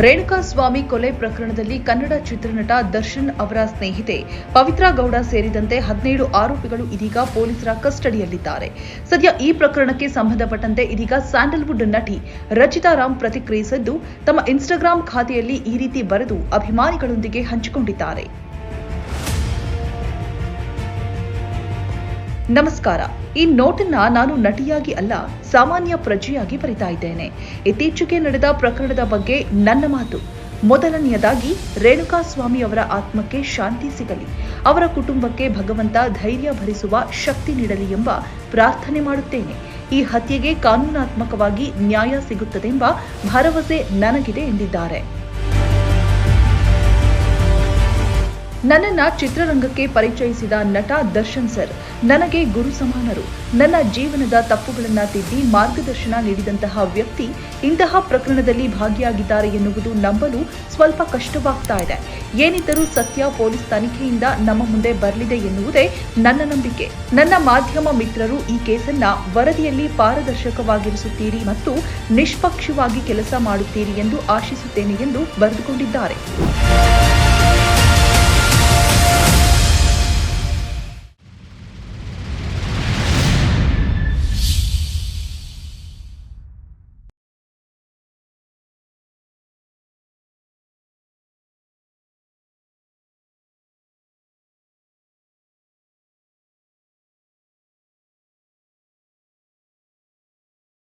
ರೇಣುಕಾ ಸ್ವಾಮಿ ಕೊಲೆ ಪ್ರಕರಣದಲ್ಲಿ ಕನ್ನಡ ಚಿತ್ರನಟ ದರ್ಶನ್ ಅವರ ಸ್ನೇಹಿತೆ ಪವಿತ್ರ ಗೌಡ ಸೇರಿದಂತೆ ಹದಿನೇಳು ಆರೋಪಿಗಳು ಇದೀಗ ಪೊಲೀಸರ ಕಸ್ಟಡಿಯಲ್ಲಿದ್ದಾರೆ. ಸದ್ಯ ಈ ಪ್ರಕರಣಕ್ಕೆ ಸಂಬಂಧಪಟ್ಟಂತೆ ಇದೀಗ ಸ್ಯಾಂಡಲ್ವುಡ್ ನಟಿ ರಚಿತಾ ರಾಮ್ ಪ್ರತಿಕ್ರಿಯಿಸಿದ್ದು, ತಮ್ಮ ಇನ್ಸ್ಟಾಗ್ರಾಂ ಖಾತೆಯಲ್ಲಿ ಈ ರೀತಿ ಬರೆದು ಅಭಿಮಾನಿಗಳೊಂದಿಗೆ ಹಂಚಿಕೊಂಡಿದ್ದಾರೆ. ನಮಸ್ಕಾರ. ಈ ನೋಟನ್ನ ನಾನು ನಟಿಯಾಗಿ ಅಲ್ಲ, ಸಾಮಾನ್ಯ ಪ್ರಜೆಯಾಗಿ ಬರಿತಾ ಇದ್ದೇನೆ. ಇತ್ತೀಚೆಗೆ ನಡೆದ ಪ್ರಕರಣದ ಬಗ್ಗೆ ನನ್ನ ಮಾತು. ಮೊದಲನೆಯದಾಗಿ, ರೇಣುಕಾ ಸ್ವಾಮಿ ಅವರ ಆತ್ಮಕ್ಕೆ ಶಾಂತಿ ಸಿಗಲಿ. ಅವರ ಕುಟುಂಬಕ್ಕೆ ಭಗವಂತ ಧೈರ್ಯ ಭರಿಸುವ ಶಕ್ತಿ ನೀಡಲಿ ಎಂಬ ಪ್ರಾರ್ಥನೆ ಮಾಡುತ್ತೇನೆ. ಈ ಹತ್ಯೆಗೆ ಕಾನೂನಾತ್ಮಕವಾಗಿ ನ್ಯಾಯ ಸಿಗುತ್ತದೆ ಎಂಬ ಭರವಸೆ ನನಗಿದೆ ಎಂದಿದ್ದಾರೆ. ನನ್ನನ್ನ ಚಿತ್ರರಂಗಕ್ಕೆ ಪರಿಚಯಿಸಿದ ನಟ ದರ್ಶನ್ ಸರ್. ನನಗೆ ಗುರು ಸಮಾನರು. ನನ್ನ ಜೀವನದ ತಪ್ಪುಗಳನ್ನ ತಿದ್ದಿ ಮಾರ್ಗದರ್ಶನ ನೀಡಿದಂತಹ ವ್ಯಕ್ತಿ ಇಂತಹ ಪ್ರಕರಣದಲ್ಲಿ ಭಾಗಿಯಾಗಿದ್ದಾರೆ ಎನ್ನುವುದು ನಂಬಲು ಸ್ವಲ್ಪ ಕಷ್ಟವಾಗ್ತಾ ಇದೆ. ಏನಿದ್ದರೂ ಸತ್ಯ ಪೊಲೀಸ್ ತನಿಖೆಯಿಂದ ನಮ್ಮ ಮುಂದೆ ಬರಲಿದೆ ಎನ್ನುವುದೇ ನನ್ನ ನಂಬಿಕೆ. ನನ್ನ ಮಾಧ್ಯಮ ಮಿತ್ರರು ಈ ಕೇಸನ್ನ ವರದಿಯಲ್ಲಿ ಪಾರದರ್ಶಕವಾಗಿರಿಸುತ್ತೀರಿ ಮತ್ತು ನಿಷ್ಪಕ್ಷವಾಗಿ ಕೆಲಸ ಮಾಡುತ್ತೀರಿ ಎಂದು ಆಶಿಸುತ್ತೇನೆ ಎಂದು ಬರೆದುಕೊಂಡಿದ್ದಾರೆ.